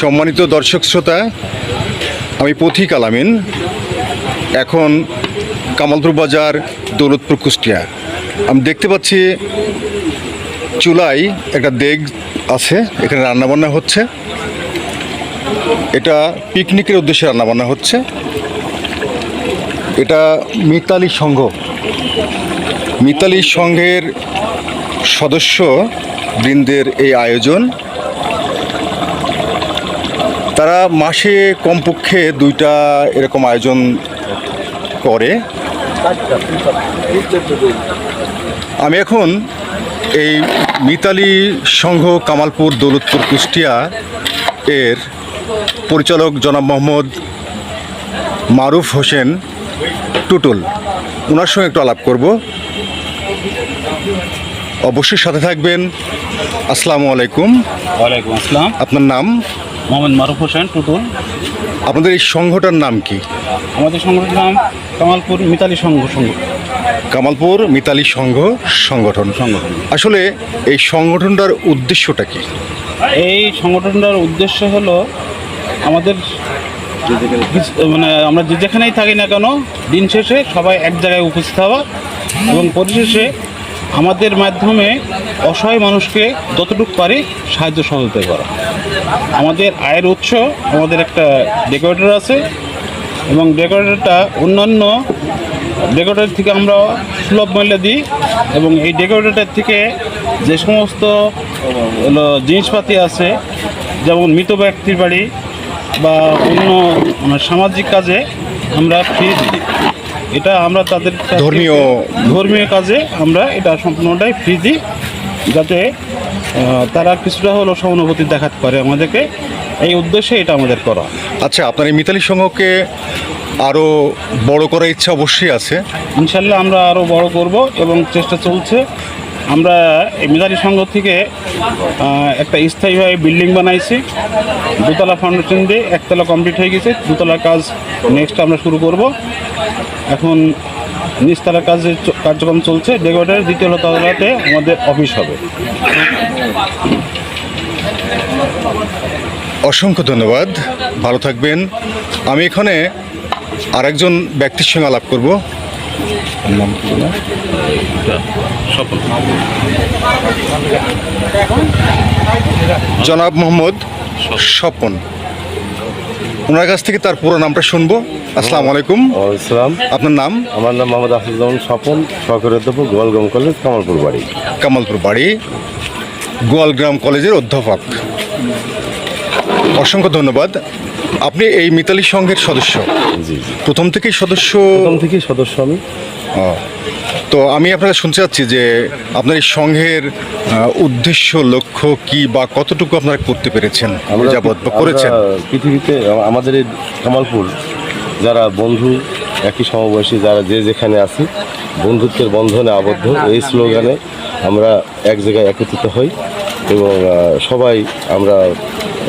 সম্মানিত দর্শক শ্রোতা, আমি পথিক আলামিন, এখন কামালপুর বাজার, দৌলতপুর, কুষ্টিয়া। আমি দেখতে পাচ্ছি চুলাই একটা দেগ আছে, এখানে রান্নাবান্না হচ্ছে। এটা পিকনিকের উদ্দেশ্যে রান্নাবান্না হচ্ছে। এটা মিতালি সংঘ। মিতালি সংঘের সদস্য বৃন্দের এই আয়োজন। তারা মাসে কমপক্ষে দুইটা এরকম আয়োজন করে। আমি এখন এই মিতালি সংঘ কামালপুর দৌলতপুর কুষ্টিয়া এর পরিচালক জনাব মোহাম্মদ মারুফ হোসেন টুটুল। ওনার সঙ্গে একটু আলাপ করব। অবশ্যই সাথে থাকবেন। আসসালামু আলাইকুম। ওয়ালাইকুম আসসালাম। আপনার নাম? মোহাম্মদ মারুফ হোসেন টুটুল। আপনাদের এই সংঘটার নাম কি? আমাদের সংগঠনের নাম কামালপুর মিতালি সংঘ সংঘ। কামালপুর মিতালি সংঘ সংগঠন। সংগঠন। আসলে এই সংগঠনটার উদ্দেশ্যটা কি? এই সংগঠনটার উদ্দেশ্য হলো আমাদের মানে আমরা যে যেখানেই থাকি না কেন দিন শেষে সবাই এক জায়গায় উপস্থিত হওয়া এবং পরিশেষে আমাদের মাধ্যমে অসহায় মানুষকে যতটুকু পারি সাহায্য সহযোগিতা করা। আমাদের আয়ের উৎস আমাদের একটা ডেকোরেটর আছে এবং ডেকোরেটরটা অন্যান্য ডেকোরেটর থেকে আমরা সুলভ মূল্যে দিই এবং এই ডেকোরেটর থেকে যে সমস্ত জিনিসপাতি আছে, যেমন মৃত ব্যক্তির বাড়ি বা অন্য মানে সামাজিক কাজে আমরা ফ্রি দিই। এটা আমরা তাদের ধর্মীয়- ধর্মীয় কাজে আমরা এটা সম্পূর্ণটাই ফ্রি দিই যাতে তারা কিছুটা হলো সহানুভূতি দেখাতে পারে আমাদেরকে। এই উদ্দেশ্যে এটা আমাদের করা। আচ্ছা আপনার এই মিতালি সংঘকে আরও বড় করার ইচ্ছা অবশ্যই আছে। ইনশাল্লাহ আমরা আরও বড় করব এবং চেষ্টা চলছে। আমরা এই সংঘ থেকে একটা স্থায়ীভাবে বিল্ডিং বানাইছি। দোতলা ফাউন্ডেশন দিয়ে একতলা কমপ্লিট হয়ে গেছে। দুতলার কাজ নেক্সট আমরা শুরু করব। এখন নিচতলার কাজে কার্যক্রম চলছে। ডেকোরেটার দ্বিতীয় তলাতে আমাদের অফিস হবে। অসংখ্য ধন্যবাদ। ভালো থাকবেন। আমি এখানে আরেকজন ব্যক্তির সঙ্গে আলাপ করব। নাম? সফল। জনাব মোহাম্মদ স্বপন। ওনার কাছ থেকে তার পুরো নামটা শুনব। আসসালামু আলাইকুম। ইসলাম আপনার নাম? আমার নাম মোহাম্মদ আফিজুজ্জামান স্বপন সহকারী অধ্যাপক গোয়ালগ্রাম কলেজ কামালপুর বাড়ি। কামালপুর বাড়ি গোয়ালগ্রাম কলেজের অধ্যাপক। অসংখ্য ধন্যবাদ। আপনি এই মিতালি সংঘের সদস্য। জি জি। প্রথম থেকেই সদস্য প্রথম থেকেই সদস্য আমি। তো আমি আপনাকে শুনতে চাচ্ছি যে আপনার এই সংঘের উদ্দেশ্য লক্ষ্য কি বা কতটুকু আপনারা করতে পেরেছেন যাবৎ বা করেছেন? পৃথিবীতে আমাদের এই কামালপুর যারা বন্ধু একই সমবয়সী যারা যে যেখানে আছি বন্ধুত্বের বন্ধনে আবদ্ধ এই স্লোগানে আমরা এক জায়গায় একত্রিত হই এবং সবাই আমরা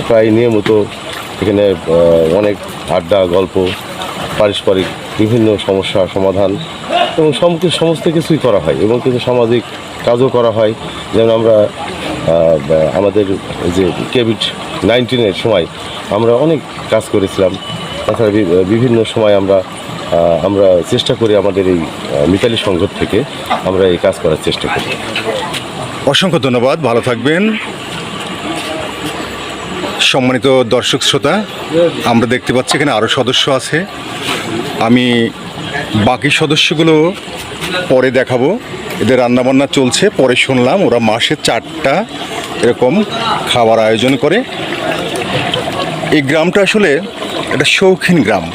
প্রায় নিয়মিত এখানে অনেক আড্ডা গল্প পারস্পরিক বিভিন্ন সমস্যা সমাধান এবং সম- সমস্ত কিছুই করা হয় এবং কিছু সামাজিক কাজও করা হয়। যেমন আমরা আমাদের যে কোভিড নাইন্টিনের সময় আমরা অনেক কাজ করেছিলাম। তাছাড়া বিভিন্ন সময় আমরা আমরা চেষ্টা করি আমাদের এই মিতালি সংঘ থেকে আমরা এই কাজ করার চেষ্টা করি। অসংখ্য ধন্যবাদ, ভালো থাকবেন। সম্মানিত দর্শক শ্রোতা, আমরা দেখতে পাচ্ছি এখানে আরও সদস্য আছে। আমি বাকি সদস্যগুলো পরে দেখাবো। এদের রান্নাবান্না চলছে, পরে শুনলাম ওরা মাসে চারটা এরকম খাবার আয়োজন করে। এই গ্রামটা আসলে একটা শৌখিন গ্রাম।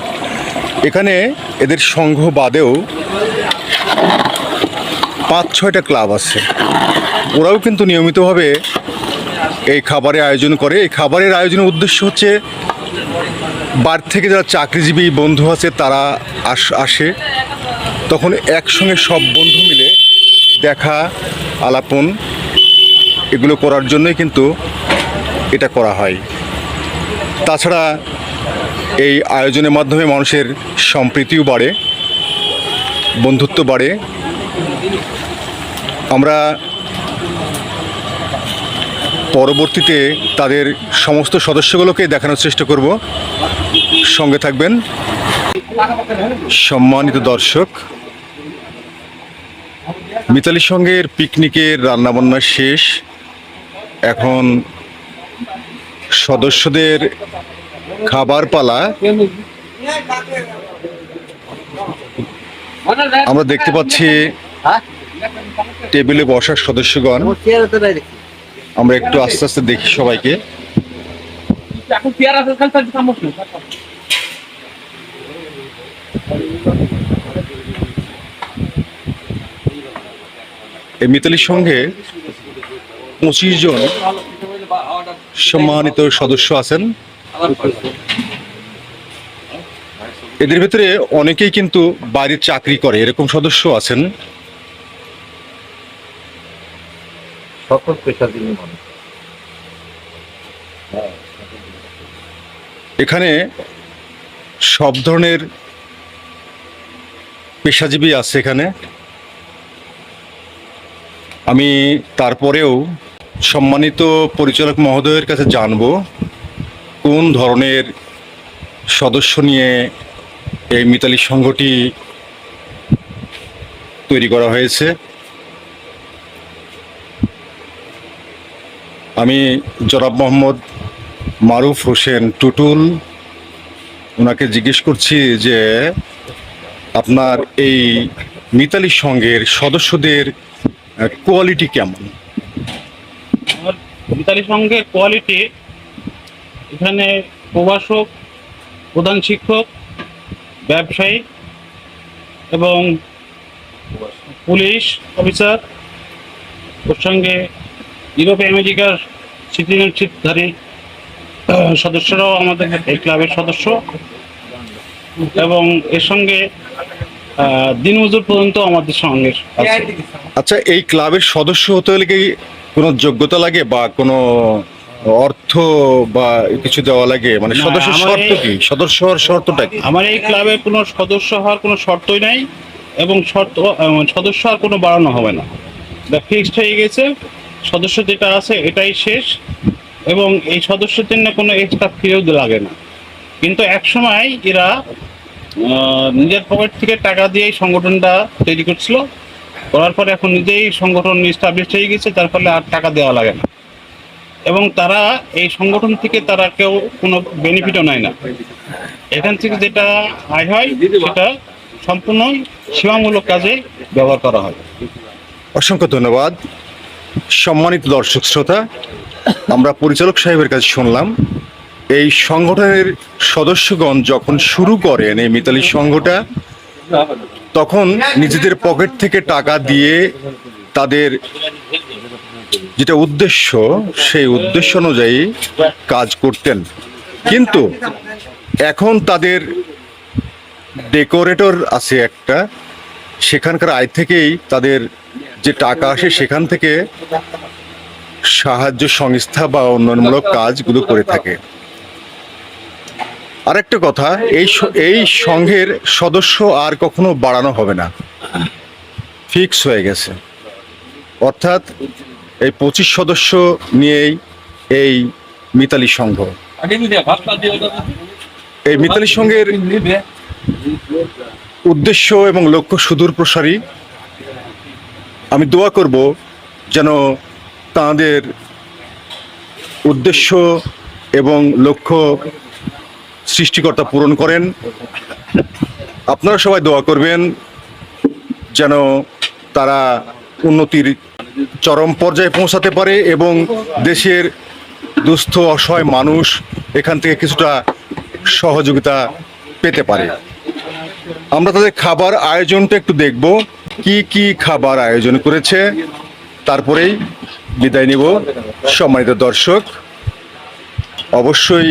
এখানে এদের সংঘ বাদেও পাঁচ, ছয়টা ক্লাব আছে। ওরাও কিন্তু নিয়মিতভাবে এই খাবারের আয়োজন করে। এই খাবারের আয়োজনের উদ্দেশ্য হচ্ছে বার থেকে যারা চাকরিজীবী বন্ধু আছে, তারা আস, আসে। তখন একসঙ্গে সব বন্ধু মিলে দেখা, আলাপন, এগুলো করার জন্যই কিন্তু এটা করা হয়। তাছাড়া এই আয়োজনের মাধ্যমে মানুষের সম্প্রীতিও বাড়ে, বন্ধুত্ব বাড়ে। আমরা পরবর্তীতে তাদের সমস্ত সদস্যগুলোকে দেখানোর চেষ্টা করব। সঙ্গে থাকবেন। সম্মানিত দর্শক, মিতালির সঙ্গের পিকনিকের রান্নাবান্না শেষ। এখন সদস্যদের খাবার পালা। আমরা দেখতে পাচ্ছি টেবিলে বসার সদস্যগণ। আমরা একটু আস্তে আস্তে দেখি সবাইকে আছে খালি থাকবে থামোস না এই মিতালির সঙ্গে পঁচিশ জন সম্মানিত সদস্য আছেন। এদের ভিতরে অনেকেই কিন্তু বাইরে চাকরি করে এরকম সদস্য আছেন। সকল পেশাজীবী মানুষ। এখানে সব ধরনের পেশাজীবী আছে এখানে। আমি তারপরেও সম্মানিত পরিচালক মহোদয়ের কাছে জানব কোন ধরনের সদস্য নিয়ে এই মিতালি সংঘটি তৈরি করা হয়েছে। আমি জনাব মোহাম্মদ মারুফ হোসেন টুটুল, ওনাকে জিজ্ঞেস করছি যে আপনার এই মিতালি সংঘের সদস্যদের কোয়ালিটি কেমন? আমার মিতালি সঙ্গের কোয়ালিটি এখানে প্রভাষক, প্রধান শিক্ষক, ব্যবসায়ী এবং পুলিশ অফিসার, ওর সঙ্গে ইউরোপ আমেরিকার সিটিজেনশিপধারী সদস্যরাও আমাদের এই ক্লাবের সদস্য। এবং এর সঙ্গে দিনমজুর পর্যন্ত আমাদের সঙ্গে আচ্ছা এই ক্লাবের সদস্য হতে হলে কি কোনো যোগ্যতা লাগে বা কোনো অর্থ বা কিছু দেওয়া লাগে? মানে সদস্য শর্ত কি? সদস্য হওয়ার শর্তটা কি? আমার এই ক্লাবে কোনো সদস্য হওয়ার কোনো শর্তই নাই এবং শর্ত সদস্য আর কোনো বাড়ানো হবে না। ফিক্সড হয়ে গেছে সদস্য যেটা আছে এটাই শেষ এবং এই সদস্যদের না কোনো এক্সট্রা ফিও লাগে না। কিন্তু একসময় এরা নিজের পকেট থেকে টাকা দিয়ে এই সংগঠনটা তৈরি করছিল। করার পরে এখন নিজেই সংগঠন স্টাবলিশ হয়ে গেছে, তার ফলে আর টাকা দেওয়া লাগে না। এবং তারা এই সংগঠন থেকে তারা কেউ কোনো বেনিফিটও নেয় না। এখান থেকে যেটা আয় হয়, সেটা সম্পূর্ণ সেবামূলক কাজে ব্যবহার করা হয়। অসংখ্য ধন্যবাদ। সম্মানিত দর্শক শ্রোতা, আমরা পরিচালক সাহেবের কাছে শুনলাম এই সংগঠনের সদস্যগণ যখন শুরু করেন এই মিতালি সংঘটা, তখন নিজেদের পকেট থেকে টাকা দিয়ে তাদের যেটা উদ্দেশ্য, সেই উদ্দেশ্য অনুযায়ী কাজ করতেন। কিন্তু এখন তাদের ডেকোরেটর আছে একটা, সেখানকার আয় থেকেই তাদের যে টাকা আসে সেখান থেকে সাহায্য সংস্থা বা উন্নয়নমূলক কাজগুলো করে থাকে। আরেকটা কথা, এই এই সংঘের সদস্য আর কখনো বাড়ানো হবে না। ফিক্স হয়ে গেছে। অর্থাৎ এই পঁচিশ সদস্য নিয়েই এই মিতালি সংঘ। এই মিতালি সংঘের উদ্দেশ্য এবং লক্ষ্য সুদূর প্রসারী, আমি দোয়া করব যেন তাদের উদ্দেশ্য এবং লক্ষ্য সৃষ্টিকর্তা পূরণ করেন। আপনারা সবাই দোয়া করবেন যেন তারা উন্নতির চরম পর্যায়ে পৌঁছাতে পারে এবং দেশের দুস্থ, অসহায় মানুষ এখান থেকে কিছুটা সহযোগিতা পেতে পারে। আমরা তাদের খাবার আয়োজনটা একটু দেখব। কি কি খাবার আয়োজন করেছে? তারপরেই বিদায় নিব সম্মানিত দর্শক। অবশ্যই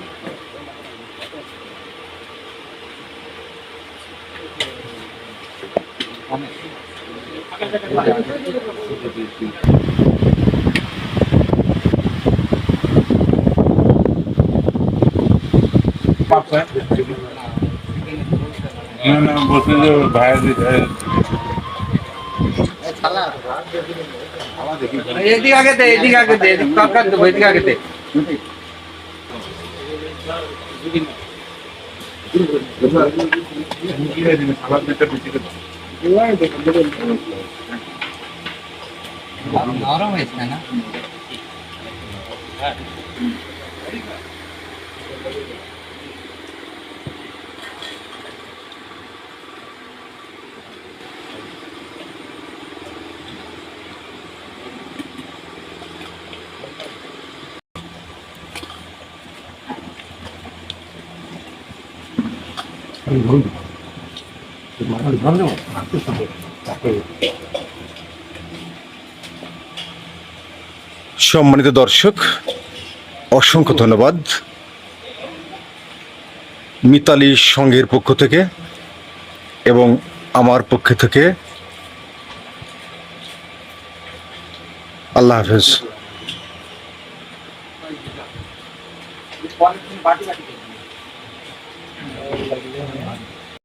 না না বলছে যে ভাইয়ের দিতে এদিকে আগে দে এদিকে আগে দে এদিকে কাকার দেবো এদিকে আগে দে నోరం వేసినా Mm-hmm. সম্মানিত দর্শক অসংখ্য ধন্যবাদ। মিতালি সংঘের পক্ষ থেকে এবং আমার পক্ষ থেকে। আল্লাহ হাফেজ।